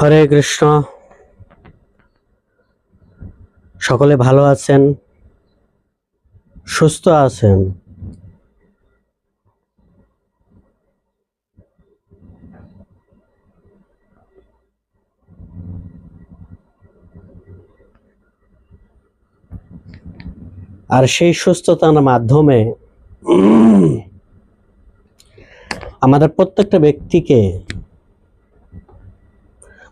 হরে কৃষ্ণ। সকলে ভালো আছেন? সুস্থ আছেন? আর সেই সুস্থতার মাধ্যমে আমাদের প্রত্যেকটা ব্যক্তিকে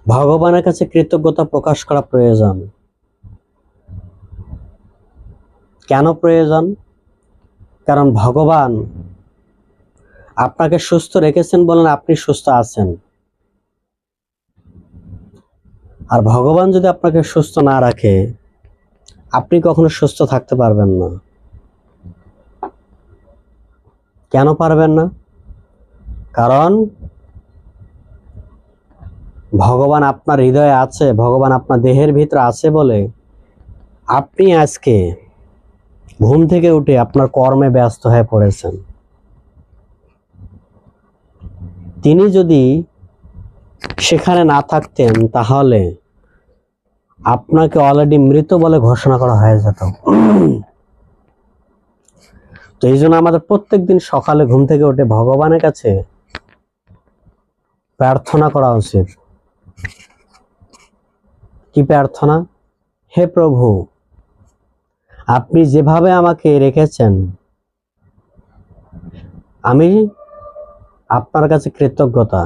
ভগবানের কাছে কৃতজ্ঞতা প্রকাশ করা প্রয়োজন। কেন প্রয়োজন? কারণ ভগবান আপনাকে সুস্থ রেখেছেন বলেন আপনি সুস্থ আছেন। আর ভগবান যদি আপনাকে সুস্থ না রাখে, আপনি কখনো সুস্থ থাকতে পারবেন না। কেন পারবেন না? কারণ ভগবান আপনার হৃদয়ে আছে, ভগবান আপনার দেহের ভিতরে আছে বলে আপনি আজকে ঘুম থেকে উঠে আপনার কর্মে ব্যস্ত হয়ে পড়েছেন। তিনি যদি সেখানে না থাকতেন তাহলে আপনাকে অলরেডি মৃত বলে ঘোষণা করা হয়ে যেত। তো এই জন্য আমাদের প্রত্যেক দিন সকালে ঘুম থেকে উঠে ভগবানের কাছে প্রার্থনা করা উচিত। কি প্রার্থনা? হে প্রভু, আপনি যেভাবে আমাকে রেখেছেন, আমি আপনার কাছে কৃতজ্ঞতা।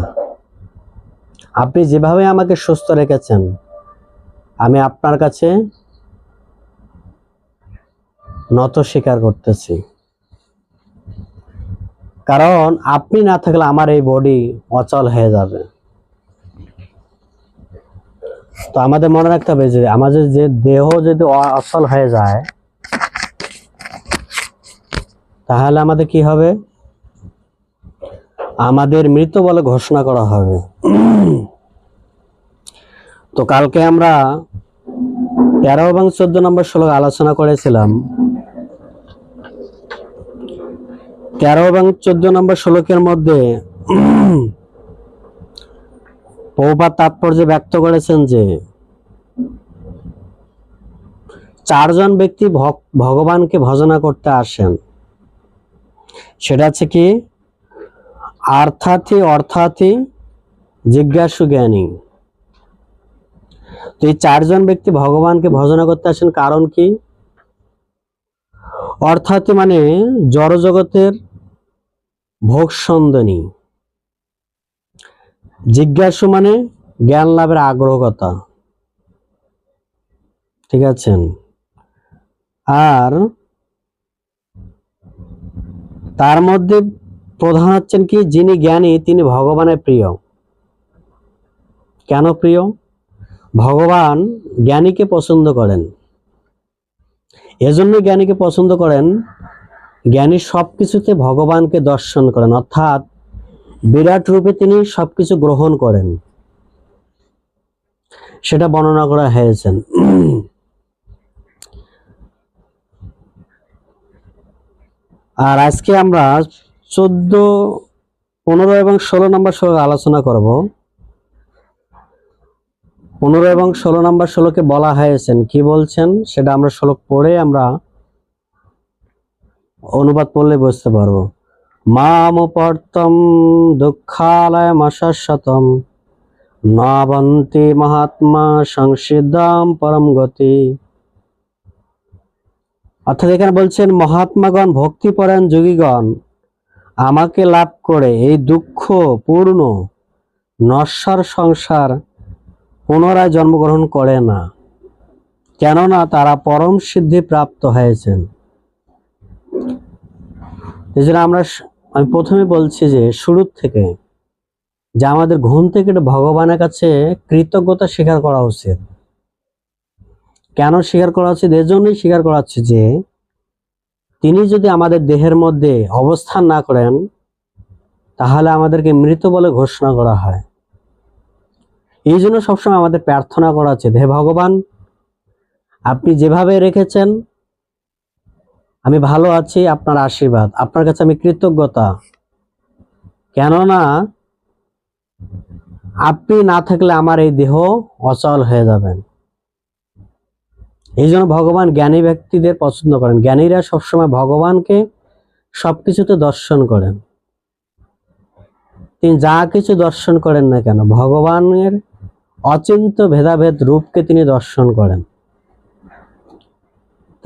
আপনি যেভাবে আমাকে সুস্থ রেখেছেন, আমি আপনার কাছে নত স্বীকার করতেছি। কারণ আপনি না থাকলে আমার এই বডি অচল হয়ে যাবে। তো আমাদের মনে রাখতে হবে যে, আমাদের যে দেহ যদি অ- অচল হয়ে যায়, তাহলে আমাদের কি হবে? আমাদের মৃত বলে ঘোষণা করা হবে। তো কালকে আমরা তেরো এবং চোদ্দ নম্বর শ্লোক আলোচনা করেছিলাম। তেরো এবং চোদ্দ নম্বর শ্লোকের মধ্যে বহুবার তাৎপর্য ব্যক্ত করেছেন যে, চারজন ব্যক্তি ভগবানকে ভজনা করতে আসেন। সেটা হচ্ছে কি আর্থার্থী অর্থার্থী জিজ্ঞাসু জ্ঞানী। তো এই চারজন ব্যক্তি ভগবানকে ভজনা করতে আসেন কারণ কি? অর্থাৎ মানে জড়জগতের ভোগ সন্দনী জিজ্ঞাসু মানে জ্ঞান লাভের আগ্রহতা ঠিক আছেন আর তার মধ্যে প্রধান হচ্ছেন কি? যিনি জ্ঞানী, তিনি ভগবানের প্রিয়। কেন প্রিয়? ভগবান জ্ঞানীকে পছন্দ করেন। এজন্য জ্ঞানীকে পছন্দ করেন। জ্ঞানী সব কিছুতে ভগবানকে দর্শন করেন। অর্থাৎ বিরাট রূপে তিনি সবকিছু গ্রহণ করেন। সেটা বর্ণনা করা হয়েছেন আর আজকে আমরা চোদ্দ, পনেরো এবং ষোলো নম্বর শ্লোক আলোচনা করব। পনেরো এবং ষোলো নম্বর শ্লোকে বলা হয়েছেন কি বলছেন সেটা আমরা শ্লোক পড়ে আমরা অনুবাদ পড়লে বুঝতে পারব। মামুপর্তম দুঃখালয় শাশ্বতম নবন্তি মহাত্মা সংসিদ্ধাম পরম গতি অর্থাৎ এখানে বলছেন, মহাত্মাগণ, ভক্তিপরায়ণ যোগীগণ, আমাকে লাভ করে এই দুঃখ পূর্ণ, নশ্বর সংসার পুনরায় জন্মগ্রহণ করে না, কেননা তারা পরম সিদ্ধি প্রাপ্ত হয়েছেন। এই আমরা আমি প্রথমে বলছি যে শুরুর থেকে যে আমাদের ঘুম থেকে ভগবানের কাছে কৃতজ্ঞতা স্বীকার করা উচিত। কেন স্বীকার করা উচিত? এজন্যই স্বীকার করা হচ্ছে যে তিনি যদি আমাদের দেহের মধ্যে অবস্থান না করেন, তাহলে আমাদেরকে মৃত বলে ঘোষণা করা হয়। এই জন্য সবসময় আমাদের প্রার্থনা করা উচিত। হে ভগবান, আপনি যেভাবে রেখেছেন আমি ভালো আছি, আপনার আশীর্বাদ। আপনার কাছে আমি কৃতজ্ঞতা। কেননা, আপনি না থাকলে আমার এই দেহ অচল হয়ে যাবেন এই জন্য ভগবান জ্ঞানী ব্যক্তিদের পছন্দ করেন। জ্ঞানীরা সবসময় ভগবানকে সবকিছুতে দর্শন করেন। তিনি যা কিছু দর্শন করেন না কেন, ভগবানের অচিন্ত ভেদাভেদ রূপকে তিনি দর্শন করেন।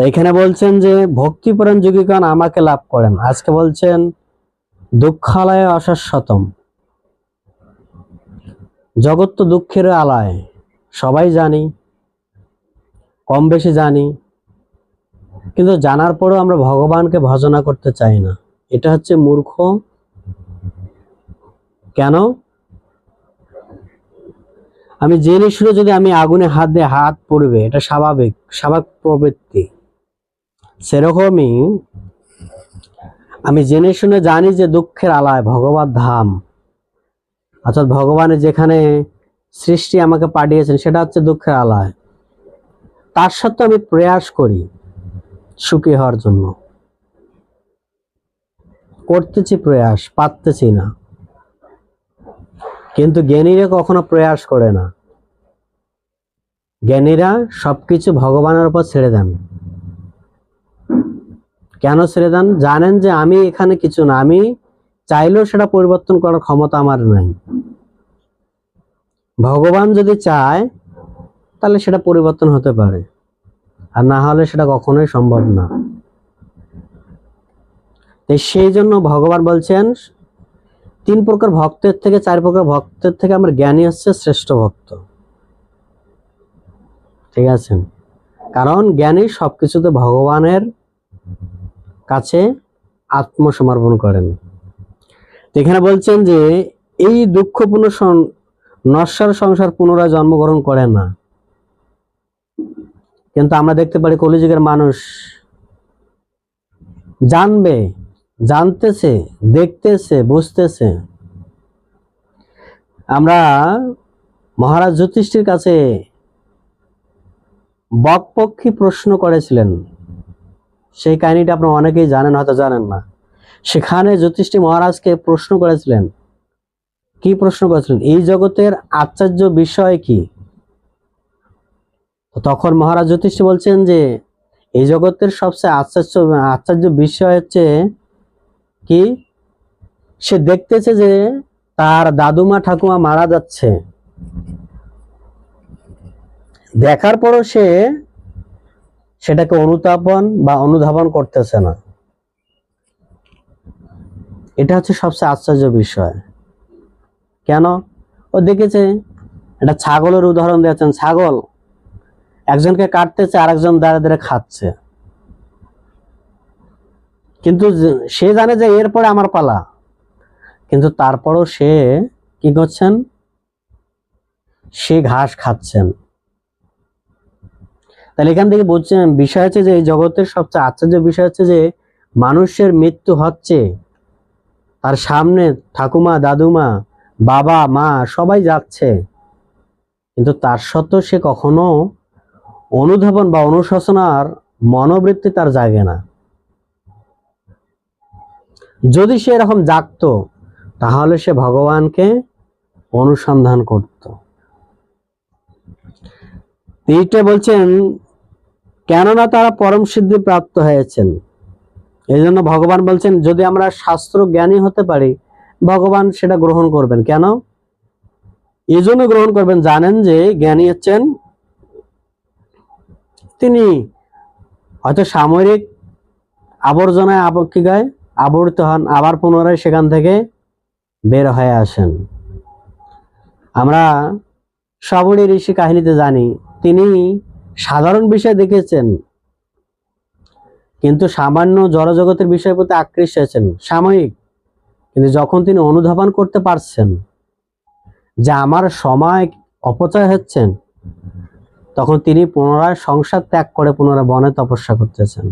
তো এখানে বলছেন যে ভক্তিপরায়ণ যোগীগণ আমাকে লাভ করেন। আজকে বলছেন, দুঃখালয়ে অশাশ্বতম। জগৎ তো দুঃখের আলায়, সবাই জানি, কম বেশি জানি, কিন্তু জানার পরেও আমরা ভগবানকে ভজনা করতে চাই না। এটা হচ্ছে মূর্খ। কেন? আমি জেনে শুনে যদি আমি আগুনে হাত দিয়ে হাত পড়বে, এটা স্বাভাবিক স্বাভাবিক প্রবৃত্তি। সেরকমই আমি জেনে শুনে জানি যে দুঃখের আলায় ভগবত ধাম। অর্থাৎ ভগবানের যেখানে সৃষ্টি আমাকে পাঠিয়েছেন, সেটা হচ্ছে দুঃখের আলায়। তার সত্ত্বেও আমি প্রয়াস করি সুখী হওয়ার জন্য। করতেছি প্রয়াস, পারতেছি না। কিন্তু জ্ঞানীরা কখনো প্রয়াস করে না। জ্ঞানীরা সবকিছু ভগবানের উপর ছেড়ে দেন। কেন ছেড়ে দেন? জানেন যে আমি এখানে কিছু না, আমি চাইলেও সেটা পরিবর্তন করার ক্ষমতা আমার নাই। ভগবান যদি চায়, তাহলে সেটা পরিবর্তন হতে পারে। আর না হলে সেটা কখনোই সম্ভব না। সেই জন্য ভগবান বলছেন, তিন প্রকার ভক্তের থেকে, চার প্রকার ভক্তের থেকে আমার জ্ঞানী হচ্ছে শ্রেষ্ঠ ভক্ত। ঠিক আছে? কারণ জ্ঞানী সবকিছুতে ভগবানের কাছে আত্মসমর্পণ করেন। এখানে বলছেন যে, এই দুঃখপূর্ণ সং- নশ্বর সংসার পুনরায় জন্মগ্রহণ করে না। কিন্তু আমরা দেখতে পারি কলিযুগের মানুষ জানবে, জানতেছে, দেখতেছে, বুঝতেছে। আমরা মহারাজ জ্যোতিষ্ঠির কাছে বকপক্ষী প্রশ্ন করেছিলেন সেই কাহিনীটা আপনারা অনেকেই জানেন, হয়তো জানেন না। সেখানে জ্যোতিষ্ঠী মহারাজকে প্রশ্ন করেছিলেন। কি প্রশ্ন করেছিলেন? এই জগতের আশ্চর্য বিষয় কি? তখন মহারাজ জ্যোতিষী বলছেন যে, এই জগতের সবচেয়ে আশ্চর্য আশ্চর্য বিষয় হচ্ছে কি? সে দেখতেছে যে তার দাদুমা, ঠাকুমা মারা যাচ্ছে। দেখার পরও সে সেটাকে অনুতাপন বা অনুধাবন করতেছে না। এটা হচ্ছে সবচেয়ে আশ্চর্য বিষয়। কেন? ও দেখেছে, একটা ছাগলের উদাহরণ দিয়েছেন, ছাগল, একজনকে কাটতেছে, আরেকজন দাঁড়ে দাঁড়ে খাচ্ছে। কিন্তু সে জানে যে এরপরে আমার পালা। কিন্তু তারপরও সে কি করছেন? সে ঘাস খাচ্ছেন। তাহলে এখান থেকে বুঝছেন বিষয় হচ্ছে যে এই জগতের সবচেয়ে আশ্চর্য বিষয় হচ্ছে যে মানুষের মৃত্যু হচ্ছে। তার সামনে ঠাকুমা, দাদুমা, বাবা, মা সবাই যাচ্ছে। কিন্তু তার সত্ত্বেও সে কখনো অনুধাবন বা অনুশোচনার মনোবৃত্তি তার জাগে না। যদি সে এরকম জাগতো, তাহলে সে ভগবানকে অনুসন্ধান করত। এইটা বলছেন কেননা তারা পরম সিদ্ধি প্রাপ্ত হয়েছেন। এই জন্য ভগবান বলছেন, যদি আমরা শাস্ত্র জ্ঞানী হতে পারি, ভগবান সেটা গ্রহণ করবেন। কেন? এই জন্য গ্রহণ করবেন। জানেন যে জ্ঞানী হচ্ছেন তিনি। হয়তো সামরিক আবর্জনায় আব কি গায়, আবর্তিত হন, আবার পুনরায় সেখান থেকে বের হয়ে আসেন। আমরা সবরই ঋষি কাহিনীতে জানি, তিনি সাধারণ বিষয় দেখেছেন কিন্তু সামান্য জড়জগতের বিষয়ের প্রতি আকৃষ্ট হয়েছেন, সাময়িক। কিন্তু যখন তিনি অনুধাবন করতে পারছেন যে আমার সময় অপচয় হচ্ছেন, তখন তিনি পুনরায় সংসার ত্যাগ করে পুনরায় বনে তপস্যা করতেছেন।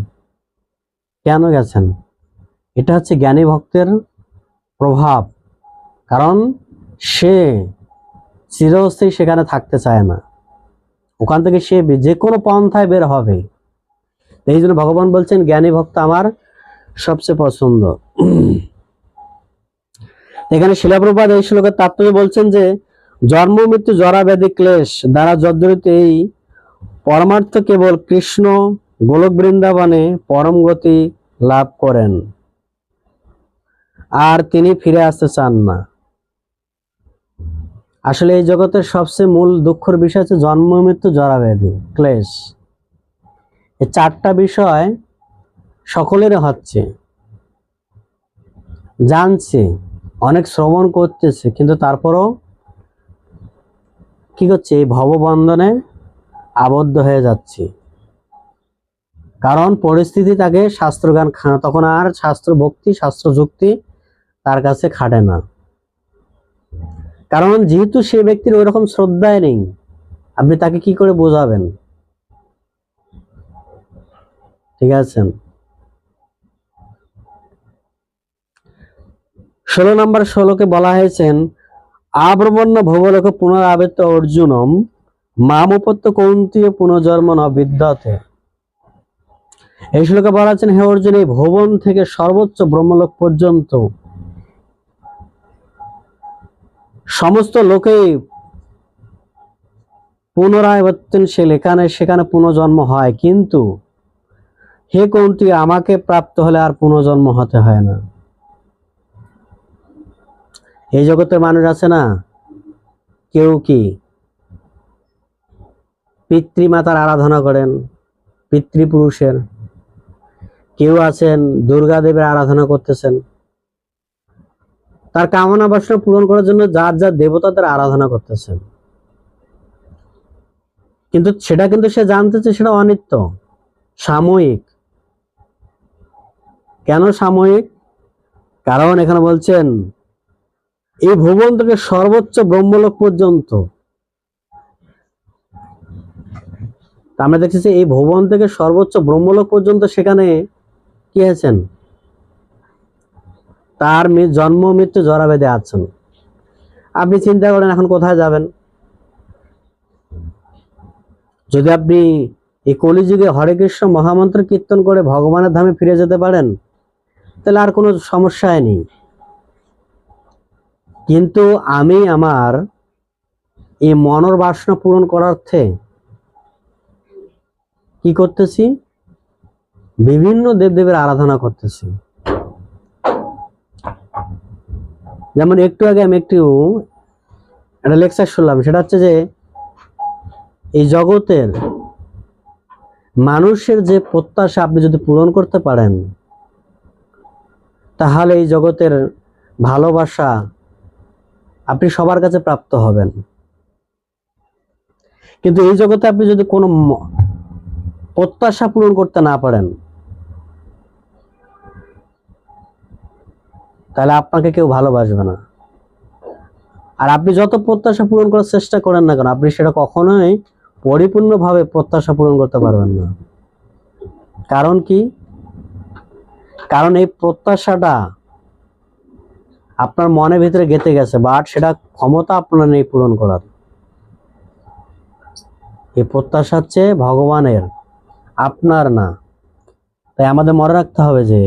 কেন গেছেন? এটা হচ্ছে জ্ঞানী ভক্তের প্রভাব, কারণ সে চিরস্থায়ী সেখানে থাকতে চায় না। ওখান থেকে সে যে কোনো পন্থায় বের হবে। এই জন্য ভগবান বলছেন, জ্ঞানী ভক্ত আমার সবচেয়ে পছন্দ। এখানে শিলাপ্রপাত এই শ্লোকের তাৎপর্য বলছেন যে, জন্ম, মৃত্যু, জরা, ব্যাধি, ক্লেশ দ্বারা জর্জরিত এই পরমার্থ কেবল কৃষ্ণ গোলক বৃন্দাবনে পরম গতি লাভ করেন। আর তিনি ফিরে আসতে চান না। আসলে এই জগতের সবচেয়ে মূল দুঃখের বিষয় হচ্ছে জন্ম, মৃত্যু জরা ব্যাধি ক্লেশ। এই চারটা বিষয় সকলের হচ্ছে। জানছে, অনেক শ্রবণ করতেছে, কিন্তু তারপরও কি করছে? এই ভববন্ধনে আবদ্ধ হয়ে যাচ্ছে। কারণ পরিস্থিতি তাকে শাস্ত্রগান তখন আর শাস্ত্র ভক্তি শাস্ত্র যুক্তি তার কাছে খাটে না। কারণ যেহেতু সে ব্যক্তির ওই রকম শ্রদ্ধায় নেই, আপনি তাকে কি করে বোঝাবেন? ঠিক আছে। ষোলো নম্বর ষোলোকে বলা হয়েছেন আব্রমণ্য ভবলোক পুনরাবৃত্ত অর্জুনম মামপত্য কৌন্তীয় পুনর্জন্ম ন বিদ্যতে। এই শ্লোকে বলা আছেন হে অর্জুন, এই ভবন থেকে সর্বোচ্চ ব্রহ্মলোক পর্যন্ত সমস্ত লোকেই পুনরাবর্তনশীল এখানে সেখানে পুনর্জন্ম হয়। কিন্তু হে কোনটি আমাকে প্রাপ্ত হলে আর পুনর্জন্ম হতে হয় না। এই জগতের মানুষ আছে না? কেউ কি? পিতৃমাতার আরাধনা করেন, পিতৃপুরুষের। কেউ আছেন দুর্গা দেবের আরাধনা করতেছেন। তার কামনা বাসনা পূরণ করার জন্য যার যার দেবতাদের আরাধনা করতেছেন। কিন্তু সেটা কিন্তু সে জানতেছে সেটা অনিত্য। সাময়িক। কেন সাময়িক? কারণ এখানে বলছেন, এই ভুবন থেকে সর্বোচ্চ ব্রহ্মলোক পর্যন্ত। আমরা দেখতেছি এই ভুবন থেকে সর্বোচ্চ ব্রহ্মলোক পর্যন্ত সেখানে কি আছেন? তার জন্ম, মৃত্যু, জরাবেদে আছেন আপনি চিন্তা করেন এখন কোথায় যাবেন? যদি আপনি এই কলিযুগে হরে কৃষ্ণ মহামন্ত্র কীর্তন করে ভগবানের ধামে ফিরে যেতে পারেন, তাহলে আর কোনো সমস্যায় নেই। কিন্তু আমি আমার এই মনর বাসনা পূরণ করার্থে কি করতেছি? বিভিন্ন দেবদেবের আরাধনা করতেছি। যেমন একটু আগে আমি একটু একটা লেকচার শুনলাম, সেটা হচ্ছে যে এই জগতের মানুষের যে প্রত্যাশা আপনি যদি পূরণ করতে পারেন, তাহলে এই জগতের ভালোবাসা আপনি সবার কাছে প্রাপ্ত হবেন। কিন্তু এই জগতে আপনি যদি কোনো প্রত্যাশা পূরণ করতে না পারেন তাহলে আপনাকে কেউ ভালোবাসবে না। আর আপনি যত প্রত্যাশা পূরণ করার চেষ্টা করেন না কেন, আপনি সেটা কখনোই পরিপূর্ণভাবে প্রত্যাশা পূরণ করতে পারবেন না। কারণ কি? কারণ এই প্রত্যাশাটা আপনার মনের ভিতরে গেঁথে গেছে বাট সেটা ক্ষমতা আপনার নেই পূরণ করার। এই প্রত্যাশা হচ্ছে ভগবানের আপনার না। তাই আমাদের মনে রাখতে হবে যে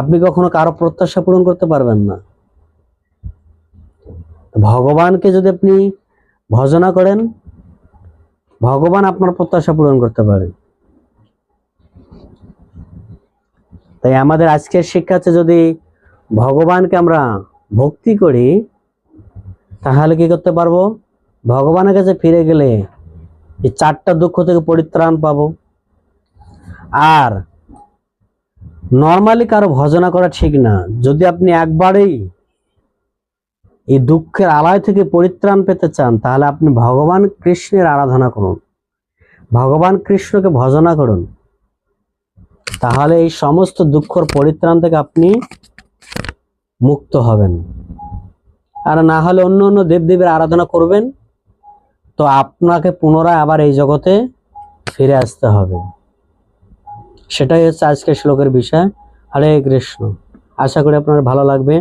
আপনি কখনো কারও প্রত্যাশা পূরণ করতে পারবেন না। ভগবানকে যদি আপনি ভজনা করেন, ভগবান আপনার প্রত্যাশা পূরণ করতে পারে। তাই আমাদের আজকের শিক্ষা হচ্ছে, যদি ভগবানকে আমরা ভক্তি করি, তাহলে কি করতে পারব? ভগবানের কাছে ফিরে গেলে এই চারটা দুঃখ থেকে পরিত্রাণ পাবো। আর নর্মালি কারও ভজনা করা ঠিক না। যদি আপনি একবারেই এই দুঃখের আলয় থেকে পরিত্রাণ পেতে চান, তাহলে আপনি ভগবান কৃষ্ণের আরাধনা করুন। ভগবান কৃষ্ণকে ভজনা করুন। তাহলে এই সমস্ত দুঃখর পরিত্রাণ থেকে আপনি মুক্ত হবেন। আর না হলে অন্য অন্য দেবদেবীর আরাধনা করবেন, তো আপনাকে পুনরায় আবার এই জগতে ফিরে আসতে হবে। সেটাই হচ্ছে আজকের শ্লোকের বিষয়। হরে কৃষ্ণ। আশা করি আপনার ভালো লাগবে।